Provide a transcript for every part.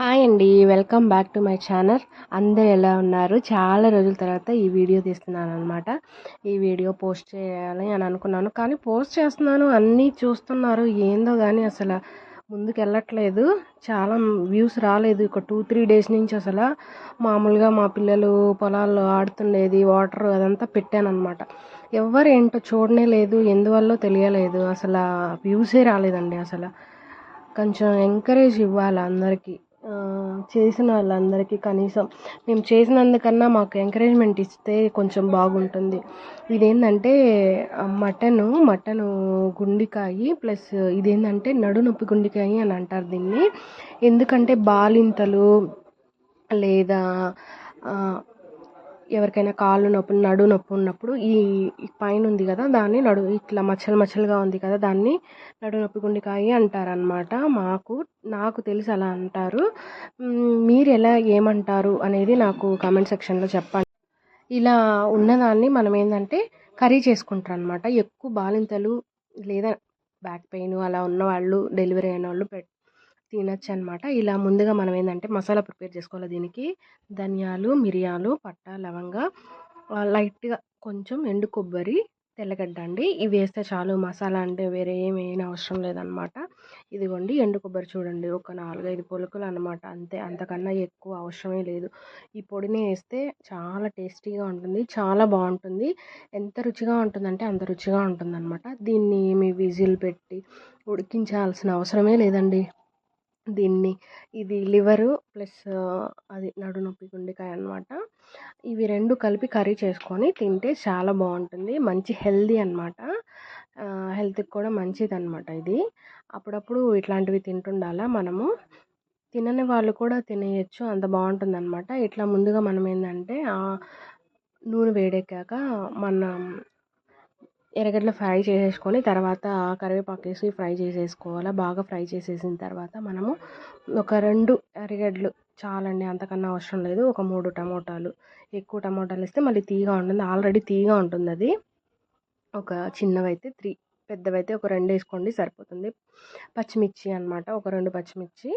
Hi అండి welcome back to my channel అందరు ఎలా ఉన్నారు? చాలా రోజుల తర్వాత ఈ వీడియో తీస్తున్నాను అనమాట ఈ వీడియో పోస్ట్ చేయాలి అని అనుకున్నాను. కానీ పోస్ట్ చేస్తున్నాను అన్నీ చూస్తున్నారు. ఏందో కానీ అసలు ముందుకు వెళ్ళట్లేదు చాలా వ్యూస్ రాలేదు. ఒక టూ త్రీ డేస్ నుంచి అసలు మామూలుగా మా పిల్లలు పొలాల్లో ఆడుతుండేది వాటర్ అదంతా పెట్టాను అనమాట ఎవరు ఏంటో చూడనే లేదు. ఎందువల్ల తెలియలేదు. అసలు వ్యూసే రాలేదండి అసలు. కొంచెం ఎంకరేజ్ ఇవ్వాలి అందరికీ. చేసిన వాళ్ళందరికీ కనీసం మేము చేసినందుకన్నా మాకు ఎంకరేజ్మెంట్ ఇస్తే కొంచెం బాగుంటుంది. ఇదేంటంటే మటను మటను గుండెకాయి ప్లస్ ఇదేంటంటే నడునొప్పి గుండెకాయి అని అంటారు దీన్ని. ఎందుకంటే బాలింతలు లేదా ఎవరికైనా కాళ్ళు నొప్పి నడు నొప్పి ఉన్నప్పుడు ఈ పైన ఉంది కదా దాన్ని నడు ఇట్లా మచ్చలు మచ్చలుగా ఉంది కదా దాన్ని నడు నొప్పి గుండెకాయ అంటారనమాట మాకు నాకు తెలిసి అలా అంటారు. మీరు ఎలా ఏమంటారు అనేది నాకు కామెంట్ సెక్షన్లో చెప్పండి. ఇలా ఉన్నదాన్ని మనం ఏంటంటే కర్రీ చేసుకుంటారు అనమాట ఎక్కువ బాలింతలు లేదా బ్యాక్ పెయిన్ అలా ఉన్నవాళ్ళు డెలివరీ అయిన వాళ్ళు పెట్ తినచ్చు అనమాట ఇలా ముందుగా మనం ఏంటంటే మసాలా ప్రిపేర్ చేసుకోవాలి దీనికి. ధనియాలు మిరియాలు పట్ట లవంగ లైట్గా కొంచెం ఎండు కొబ్బరి తెల్లగడ్డ అండి. ఇవి వేస్తే చాలు మసాలా అంటే వేరే ఏమైనా అవసరం లేదనమాట. ఇదిగోండి ఎండు కొబ్బరి చూడండి ఒక నాలుగైదు పొలుకులు అనమాట. అంతే అంతకన్నా ఎక్కువ అవసరమే లేదు. ఈ పొడిని వేస్తే చాలా టేస్టీగా ఉంటుంది చాలా బాగుంటుంది. ఎంత రుచిగా ఉంటుందంటే అంత రుచిగా ఉంటుందన్నమాట దీన్ని మీ విజిల్ పెట్టి ఉడికించాల్సిన అవసరమే లేదండి. దీన్ని ఇది లివరు ప్లస్ అది నడునొప్పి గుండెకాయ అనమాట ఇవి రెండు కలిపి కర్రీ చేసుకొని తింటే చాలా బాగుంటుంది. మంచి హెల్దీ అనమాట హెల్త్కి కూడా మంచిది అనమాట ఇది. అప్పుడప్పుడు ఇట్లాంటివి తింటుండాలా మనము. తినని వాళ్ళు కూడా తినేయచ్చు. అంత బాగుంటుంది అనమాట ఇట్లా ముందుగా మనం ఏంటంటే నూనె వేడెక్కాక మనం ఎర్రగడ్డలు ఫ్రై చేసేసుకొని తర్వాత కరివేపాకు వేసి ఫ్రై చేసేసుకోవాలి? బాగా ఫ్రై చేసేసిన తర్వాత మనము ఒక రెండు ఎర్రగడ్డలు చాలండి అంతకన్నా అవసరం లేదు. ఒక మూడు టమోటాలు ఎక్కువ టమోటాలు వేస్తే మళ్ళీ తీగా ఉంటుంది. ఆల్రెడీ తీగా ఉంటుంది అది. ఒక చిన్నవైతే త్రీ పెద్దవైతే ఒక రెండు వేసుకోండి సరిపోతుంది. పచ్చిమిర్చి అనమాట ఒక రెండు పచ్చిమిర్చి.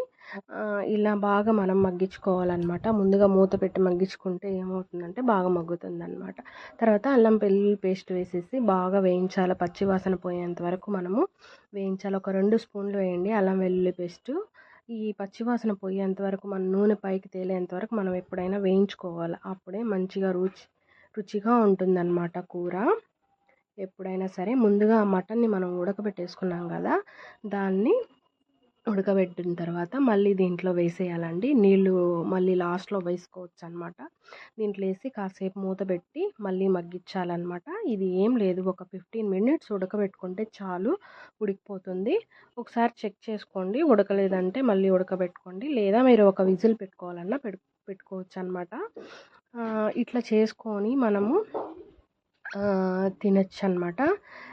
ఇలా బాగా మనం మగ్గించుకోవాలన్నమాట. ముందుగా మూత పెట్టి మగ్గించుకుంటే ఏమవుతుందంటే బాగా మగ్గుతుంది అనమాట తర్వాత అల్లం వెల్లుల్లి పేస్ట్ వేసేసి బాగా వేయించాలి. పచ్చి వాసన పోయేంత వరకు మనము వేయించాలి. ఒక రెండు స్పూన్లు వేయండి అల్లం వెల్లుల్లి పేస్టు. ఈ పచ్చివాసన పోయేంత వరకు మన నూనె పైకి తేలేంత వరకు మనం ఎప్పుడైనా వేయించుకోవాలి. అప్పుడే మంచిగా రుచి రుచిగా ఉంటుందన్నమాట కూర. ఎప్పుడైనా సరే ముందుగా మటన్ని మనం ఉడకబెట్టేసుకున్నాం కదా దాన్ని ఉడకబెట్టిన తర్వాత మళ్ళీ దీంట్లో వేసేయాలండి. నీళ్ళు మళ్ళీ లాస్ట్లో వేసుకోవచ్చు అనమాట దీంట్లో వేసి కాసేపు మూత పెట్టి మళ్ళీ మగ్గించాలన్నమాట ఇది ఏం లేదు ఒక ఫిఫ్టీన్ మినిట్స్ ఉడకబెట్టుకుంటే చాలు ఉడికిపోతుంది. ఒకసారి చెక్ చేసుకోండి ఉడకలేదంటే మళ్ళీ ఉడకబెట్టుకోండి. లేదా మీరు ఒక విజిల్ పెట్టుకోవాలన్నా పెట్టుకోవచ్చు అనమాట ఇట్లా చేసుకొని మనము తినచ్చు అనమాట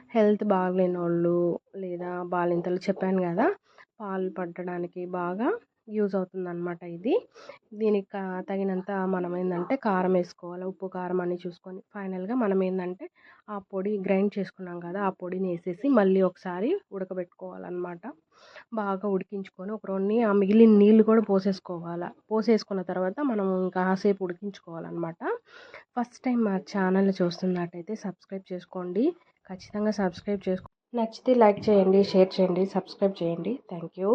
హెల్త్ బాగలేని వాళ్ళు లేదా బాలింతలు చెప్పాను కదా పాలు పట్టడానికి బాగా యూజ్ అవుతుందన్నమాట ఇది. దీనికి తగినంత మనం ఏంటంటే కారం వేసుకోవాలి ఉప్పు కారం అన్నీ చూసుకొని ఫైనల్గా మనం ఏంటంటే ఆ పొడి గ్రైండ్ చేసుకున్నాం కదా! ఆ పొడిని వేసేసి మళ్ళీ ఒకసారి ఉడకబెట్టుకోవాలన్నమాట. బాగా ఉడికించుకొని ఒక రెండు ఆ మిగిలిన నీళ్ళు కూడా పోసేసుకోవాలి. పోసేసుకున్న తర్వాత మనం ఇంకాసేపు కాసేపు ఉడికించుకోవాలన్నమాట. ఫస్ట్ టైం మా ఛానల్ చూస్తున్నట్టయితే సబ్స్క్రైబ్ చేసుకోండి. ఖచ్చితంగా సబ్స్క్రైబ్ చేసుకో నచ్చితే లైక్ చేయండి షేర్ చేయండి సబ్స్క్రైబ్ చేయండి. Thank you